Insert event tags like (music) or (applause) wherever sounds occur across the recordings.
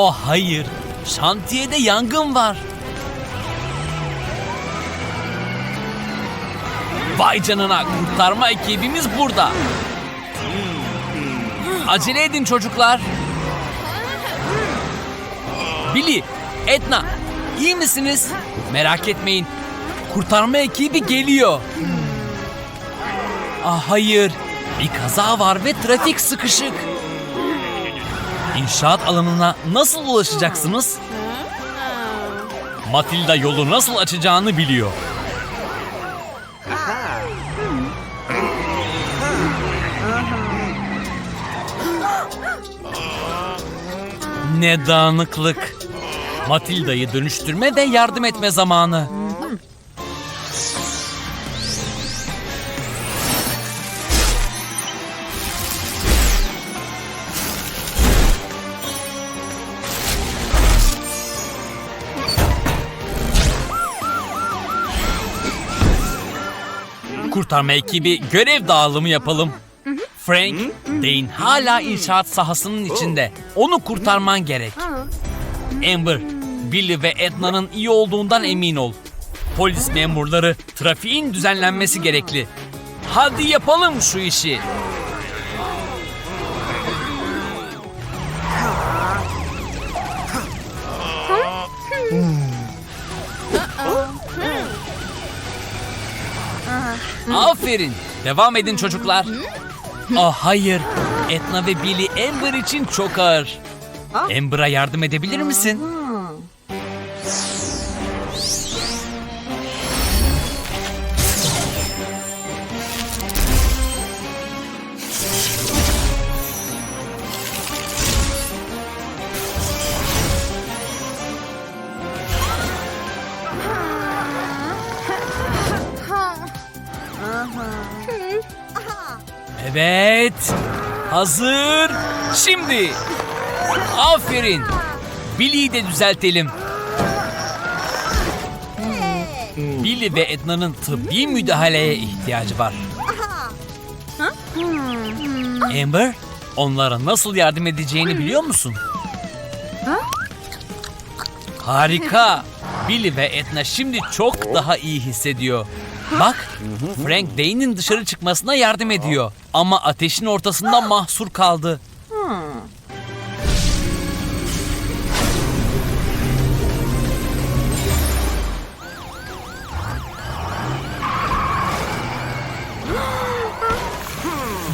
Oh hayır. Şantiyede yangın var. Vay canına kurtarma ekibimiz burada. Acele edin çocuklar. Billy, Edna, iyi misiniz? Merak etmeyin. Kurtarma ekibi geliyor. Ah hayır. Bir kaza var ve trafik sıkışık. İnşaat alanına nasıl ulaşacaksınız? Matilda yolu nasıl açacağını biliyor. Ne dağınıklık. Matilda'yı dönüştürme ve yardım etme zamanı. Kurtarma ekibi görev dağılımı yapalım. Frank, Dane hala inşaat sahasının içinde. Onu kurtarman gerek. Amber, Billy ve Edna'nın iyi olduğundan emin ol. Polis memurları trafiğin düzenlenmesi gerekli. Hadi yapalım şu işi. Aferin. Devam edin çocuklar. Ah hayır. Etna ve Billy Amber için çok ağır. Amber'a yardım edebilir misin? Evet. Hazır. Şimdi. Aferin. Billy'yi de düzeltelim. Billy ve Edna'nın tıbbi müdahaleye ihtiyacı var. Amber, onlara nasıl yardım edeceğini biliyor musun? Harika. Billy ve Edna şimdi çok daha iyi hissediyor. Bak, Frank Dane'in dışarı çıkmasına yardım ediyor. Ama ateşin ortasında mahsur kaldı.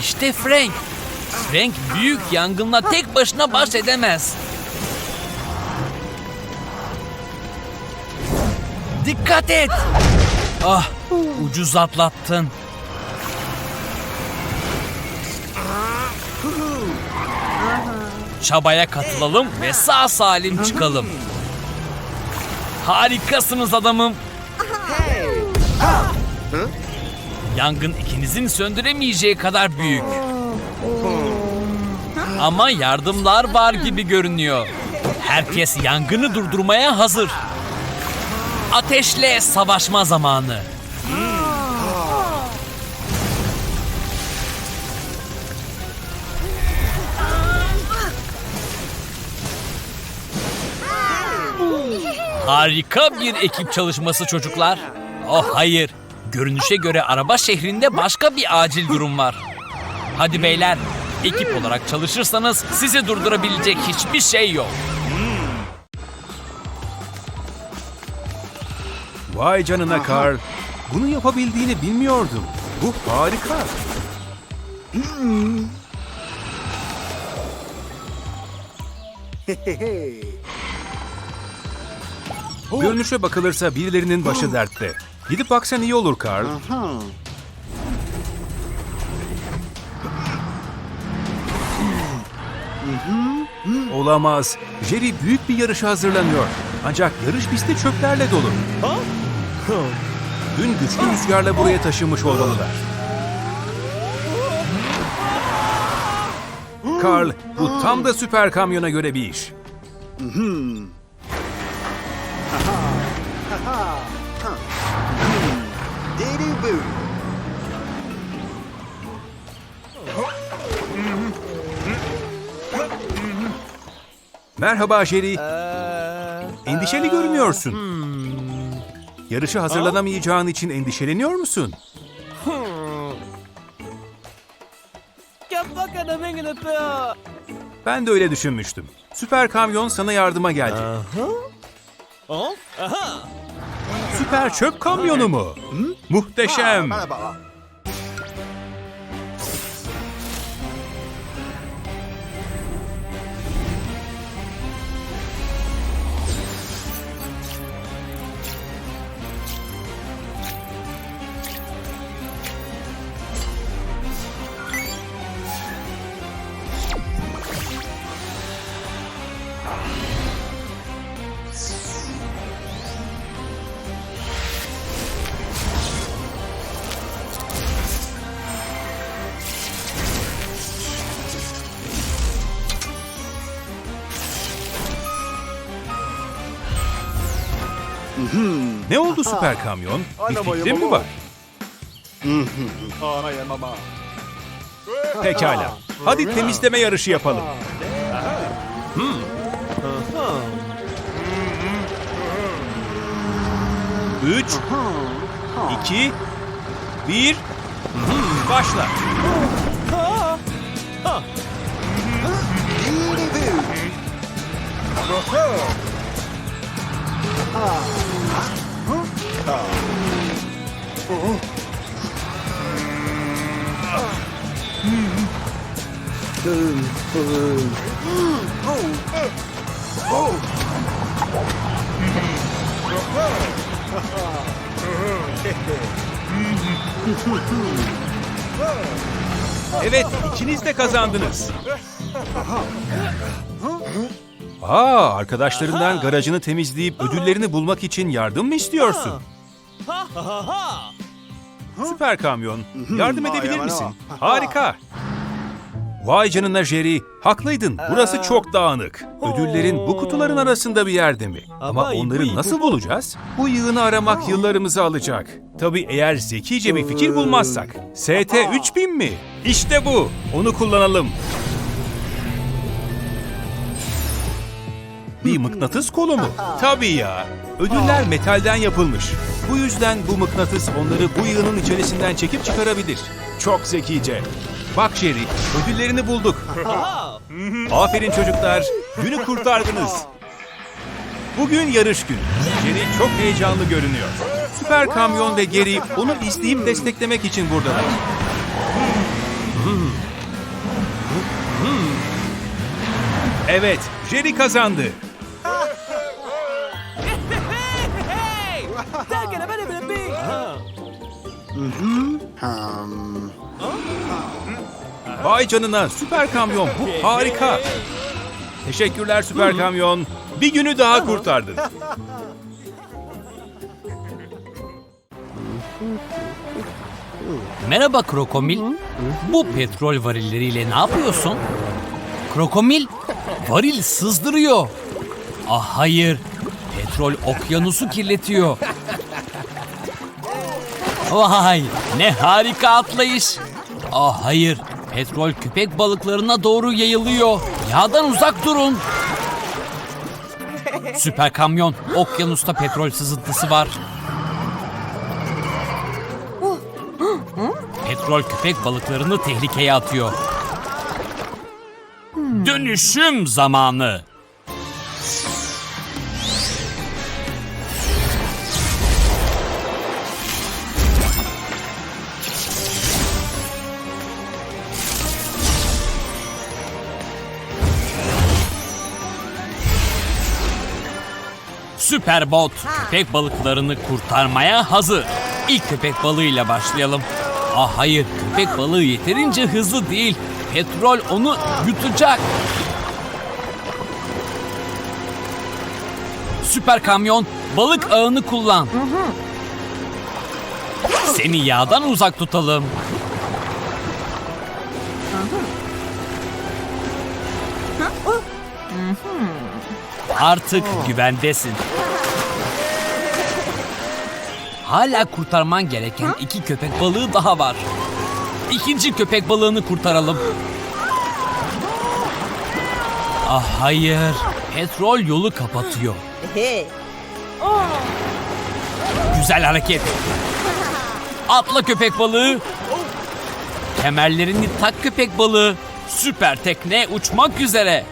İşte Frank. Frank büyük yangınla tek başına baş edemez. Dikkat et. Ah, ucuz atlattın. Çabaya katılalım ve sağ salim çıkalım. Harikasınız adamım. Yangın ikinizin söndüremeyeceği kadar büyük. Ama yardımlar var gibi görünüyor. Herkes yangını durdurmaya hazır. Ateşle savaşma zamanı. Harika bir ekip çalışması çocuklar. Oh hayır. Görünüşe göre araba şehrinde başka bir acil durum var. Hadi beyler, ekip olarak çalışırsanız sizi durdurabilecek hiçbir şey yok. Vay canına Carl. Bunu yapabildiğini bilmiyordum. Bu harika. (laughs) Görünüşe bakılırsa birilerinin başı dertte. Gidip baksan iyi olur Carl. Olamaz. Jerry büyük bir yarışa hazırlanıyor. Ancak yarış pisti çöplerle dolu. Dün güçlü rüzgarla buraya taşınmış olmalılar. Carl, bu tam da süper kamyona göre bir iş. Merhaba Jerry. Endişeli görünüyorsun. Yarışa hazırlanamayacağın için endişeleniyor musun? Ben de öyle düşünmüştüm. Süper kamyon sana yardıma geldi. Süper çöp kamyonu mu? Muhteşem. Ne oldu süper kamyon? Bir fikrin mi var? Pekala. Hadi temizleme yarışı yapalım. Hmm. Üç, iki, bir, başla. Evet, ikiniz de kazandınız. Aa, arkadaşlarından garajını temizleyip ödüllerini bulmak için yardım mı istiyorsun? Süper kamyon, yardım edebilir misin? Harika. Vay canına Jerry, haklıydın. Burası çok dağınık. Ödüllerin bu kutuların arasında bir yerde mi? Ama onları nasıl bulacağız? Bu yığını aramak yıllarımızı alacak. Tabii eğer zekice bir fikir bulmazsak. ST 3000 mi? İşte bu. Onu kullanalım. Bir mıknatıs kolu mu? Tabii ya. Ödüller metalden yapılmış. Bu yüzden bu mıknatıs onları bu yığının içerisinden çekip çıkarabilir. Çok zekice. Bak Jerry, ödüllerini bulduk. (laughs) Aferin çocuklar, günü kurtardınız. Bugün yarış günü. Jerry çok heyecanlı görünüyor. Süper kamyon ve Geri onu izleyip desteklemek için buradalar. Evet, Jerry kazandı. Vay canına süper kamyon bu harika. Teşekkürler süper kamyon. Bir günü daha kurtardın. Merhaba Krokomil. Bu petrol varilleriyle ne yapıyorsun? Krokomil, varil sızdırıyor. Ah hayır, petrol okyanusu kirletiyor. Vay, ne harika atlayış. Ah hayır, petrol köpek balıklarına doğru yayılıyor. Yağdan uzak durun. Süper kamyon, okyanusta petrol sızıntısı var. Petrol köpek balıklarını tehlikeye atıyor. Dönüşüm zamanı. Süper bot köpek balıklarını kurtarmaya hazır. İlk köpek balığıyla başlayalım. Ah hayır, köpek balığı yeterince hızlı değil. Petrol onu yutacak. Süper kamyon, balık ağını kullan. Seni yağdan uzak tutalım. Artık güvendesin. Hala kurtarman gereken iki köpek balığı daha var. İkinci köpek balığını kurtaralım. Ah hayır. petrol yolu kapatıyor. Güzel hareket. Atla köpek balığı. Kemerlerini tak köpek balığı. Süper tekne uçmak üzere.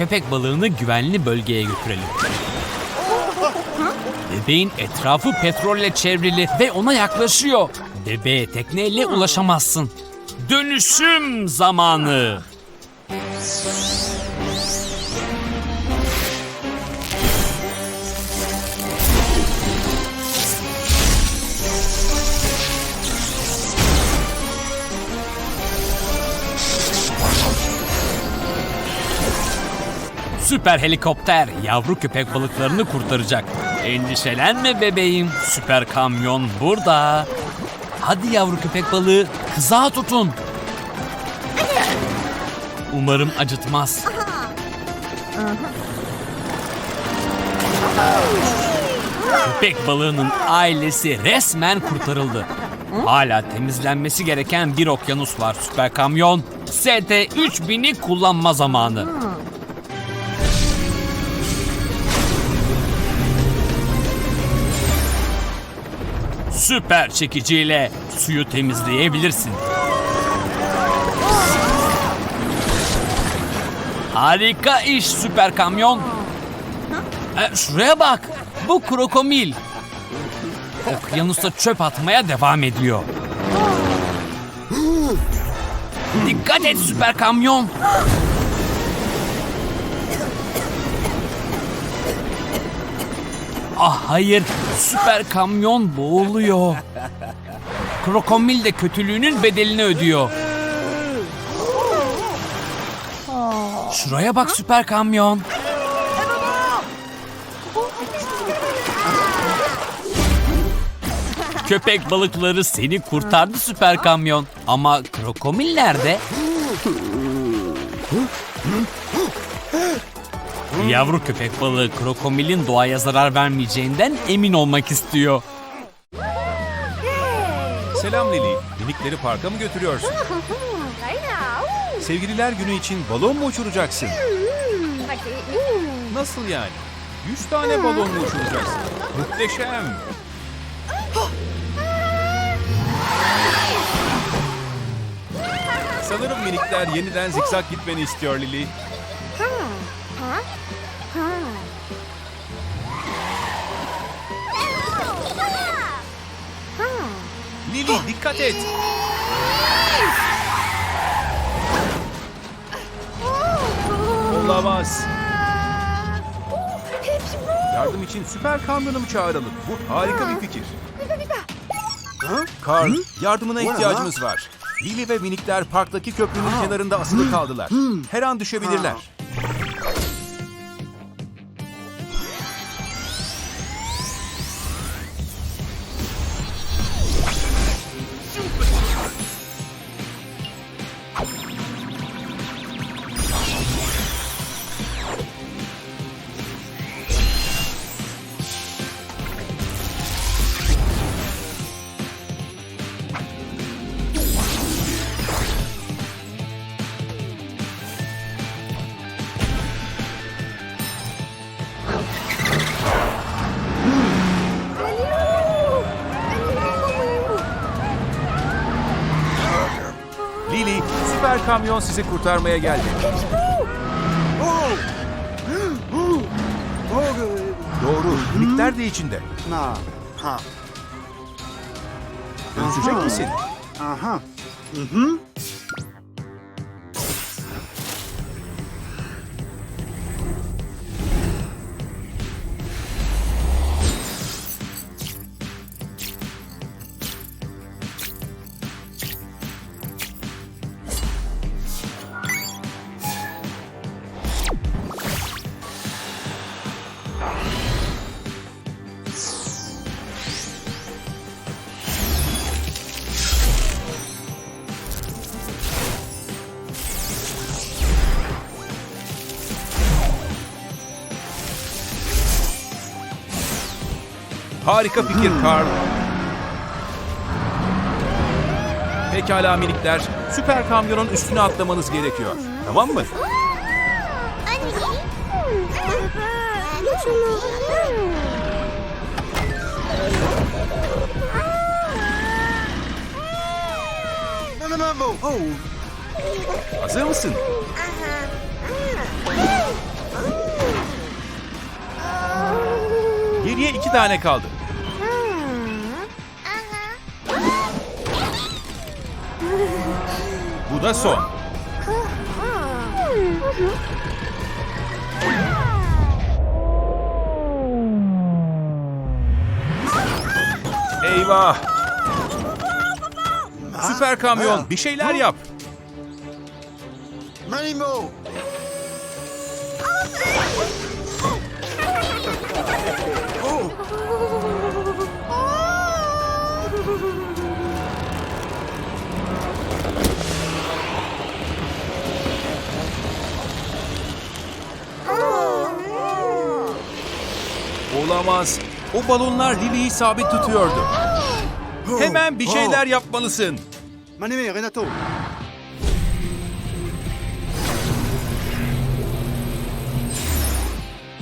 Köpek balığını güvenli bölgeye götürelim. Bebeğin etrafı petrolle çevrili ve ona yaklaşıyor. Bebeğe tekneyle ulaşamazsın. Dönüşüm zamanı. Süper helikopter yavru köpek balıklarını kurtaracak. Endişelenme bebeğim. Süper kamyon burada. Hadi yavru köpek balığı kızağa tutun. Umarım acıtmaz. Köpek balığının ailesi resmen kurtarıldı. Hala temizlenmesi gereken bir okyanus var süper kamyon. ST 3000'i kullanma zamanı. Süper çekiciyle suyu temizleyebilirsin. Harika iş süper kamyon. E, şuraya bak. Bu krokomil. Okyanusta çöp atmaya devam ediyor. Dikkat et süper kamyon. Ah hayır, süper kamyon boğuluyor. Krokomil de kötülüğünün bedelini ödüyor. Şuraya bak süper kamyon. Köpek balıkları seni kurtardı süper kamyon. Ama krokomil nerede? Yavru köpek balığı krokomilin doğaya zarar vermeyeceğinden emin olmak istiyor. Selam Lili. Minikleri parka mı götürüyorsun? Sevgililer günü için balon mu uçuracaksın? Nasıl yani? 100 tane balon mu uçuracaksın? Muhteşem. Sanırım minikler yeniden zikzak gitmeni istiyor Lili. Lili dikkat et. Olamaz. Yardım için süper kamyonu mu çağıralım? Bu harika bir fikir. Carl, yardımına ihtiyacımız var. Lili ve minikler parktaki köprünün kenarında asılı kaldılar. Her an düşebilirler. Kamyon sizi kurtarmaya geldi. Doğru, minikler de içinde. Na, ha, Dönüşecek misin? aha. Harika fikir Carl. Pekala minikler, süper kamyonun üstüne atlamanız gerekiyor. Tamam mı? Hazır mısın? Geriye iki tane kaldı. Bu da son. Eyvah! Süper kamyon bir şeyler yap. Manimo. Olamaz. O balonlar Lily'yi sabit tutuyordu. Hemen bir şeyler yapmalısın. Manime, Renato.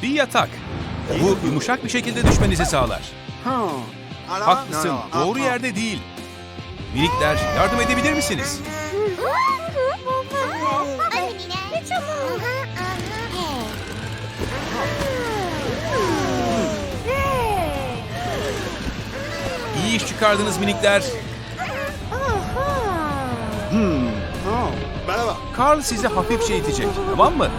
Bir yatak. Bu yumuşak bir şekilde düşmenizi sağlar. Haklısın. Doğru yerde değil. Minikler yardım edebilir misiniz? İyi iş çıkardınız minikler. Oh. Bravo. Carl sizi hafifçe itecek. Tamam mı?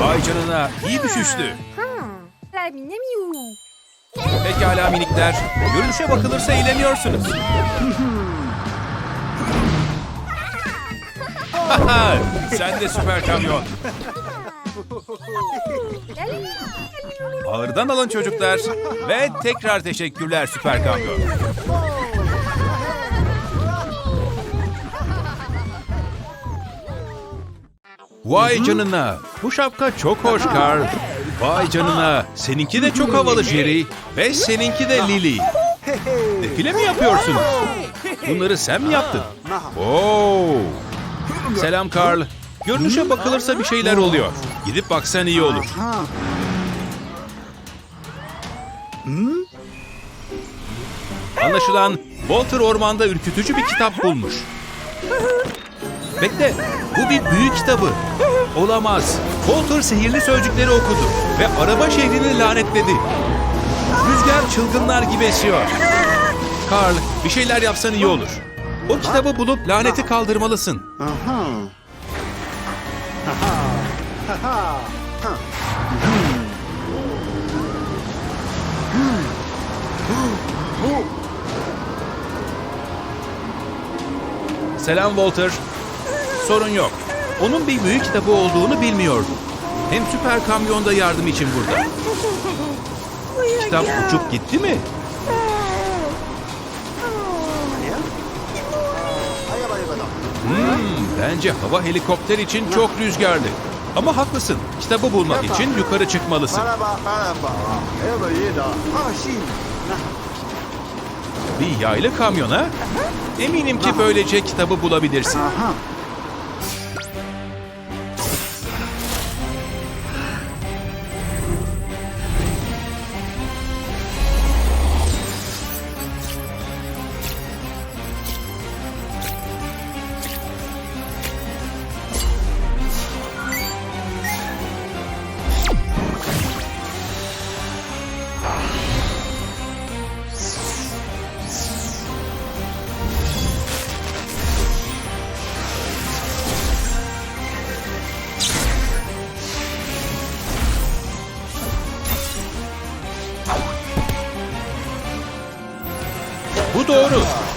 Vay canına. iyi düşüştü. Pekala minikler. Görünüşe bakılırsa eğleniyorsunuz. (laughs) (laughs) Sen de süper kamyon. Ağırdan alın çocuklar. Ve tekrar teşekkürler süper kamyon. Vay canına. Bu şapka çok hoş Carl. Vay canına. Seninki de çok havalı Jerry. Ve seninki de Lily. Defile mi yapıyorsunuz? Bunları sen mi yaptın? Oo. Selam Carl. Görünüşe bakılırsa bir şeyler oluyor. Gidip baksan iyi olur. Huh. Anlaşılan Walter ormanda ürkütücü bir kitap bulmuş. Bekle, bu bir büyük kitabı. Olamaz. Walter sihirli sözcükleri okudu ve araba şehrini lanetledi. Rüzgar çılgınlar gibi esiyor. Carl, bir şeyler yapsan iyi olur. O kitabı bulup laneti kaldırmalısın. Uh-huh. Selam Walter. Sorun yok. Onun bir büyük kitabı olduğunu bilmiyordum. Hem süper kamyonda yardım için burada. (laughs) Kitap uçup gitti mi? Bence hava helikopter için çok rüzgarlı. Ama haklısın. Kitabı bulmak için yukarı çıkmalısın. Ah. Bir yaylı kamyona eminim ki böylece kitabı bulabilirsin.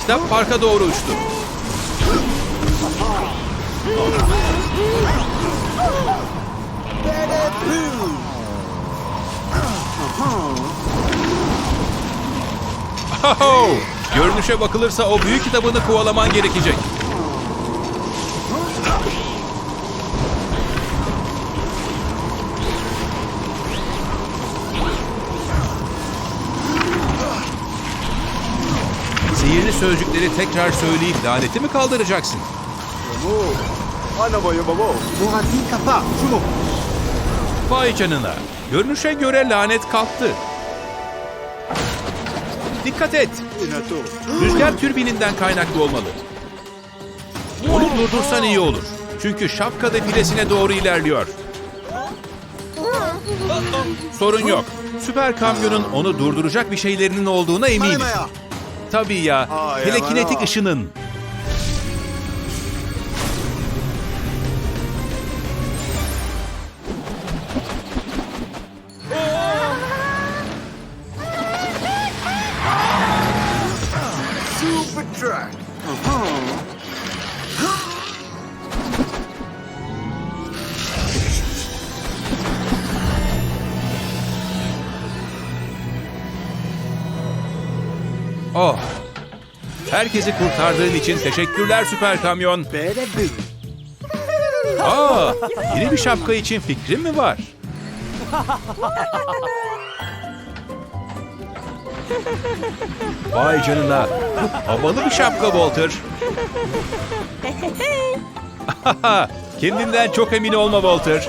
Kitap parka doğru uçtu. Aho! Görünüşe bakılırsa o büyük kitabını kovalaman gerekecek. Sözcükleri tekrar söyleyip laneti mi kaldıracaksın? Muhati kapa. Şunu. Vay canına. Görünüşe göre lanet kalktı. Dikkat et. Rüzgar türbininden kaynaklı olmalı. Onu durdursan iyi olur. Çünkü şapka defilesine doğru ilerliyor. Sorun yok. Süper kamyonun onu durduracak bir şeylerinin olduğuna eminim. Maya. Tabii ya. Telekinetik aman. ışının. Oh. Herkesi kurtardığın için teşekkürler süper kamyon. Aa, yeni bir şapka için fikrin mi var? Vay canına. Havalı bir şapka Walter. (laughs) Kendinden çok emin olma Walter.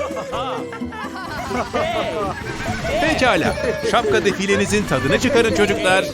Pekala. Şapka defilenizin tadını çıkarın çocuklar.